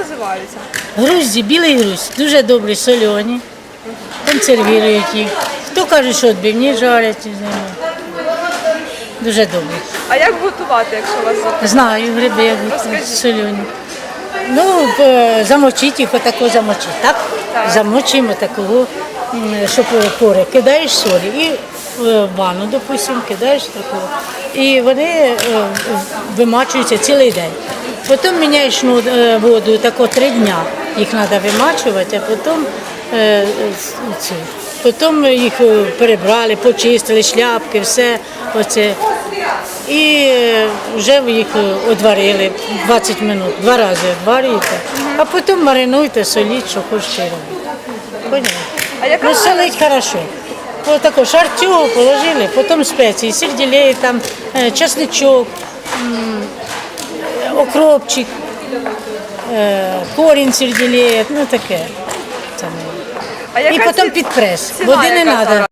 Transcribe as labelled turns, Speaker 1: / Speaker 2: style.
Speaker 1: Називаються?
Speaker 2: Грузді, білий груз, дуже добрі, солені, консервують їх. Хто каже, що відбивні жарять з ними. Дуже добре.
Speaker 1: А як готувати, якщо вас запитати?
Speaker 2: Знаю гриби, як
Speaker 1: Розкажіть.
Speaker 2: солені. Ну, е, замочити їх, отако замочити, так?
Speaker 1: Так.
Speaker 2: Замочимо такого, м, щоб пори. Кидаєш солі і в ванну, допустимо, кидаєш такого. І вони е, вимачуються цілий день. Потім міняєш ну, е, воду, тако три дня їх треба вимачувати, а потім, е, потім їх е, перебрали, почистили, шляпки, все оце. І е, вже їх одварили 20 минут, два рази одварюєте, а потім маринуйте, соліть, що хочете робити. Ну, солить хорошо. Такой шартю положили, потім спеції, сельдерей, там, чесничок, окропчик, е, корінь сельдерея, ну таке. Це не.
Speaker 1: А
Speaker 2: І
Speaker 1: яка
Speaker 2: потім
Speaker 1: ці-
Speaker 2: під прес.
Speaker 1: ціна
Speaker 2: Води не
Speaker 1: яка
Speaker 2: треба.
Speaker 1: зараз?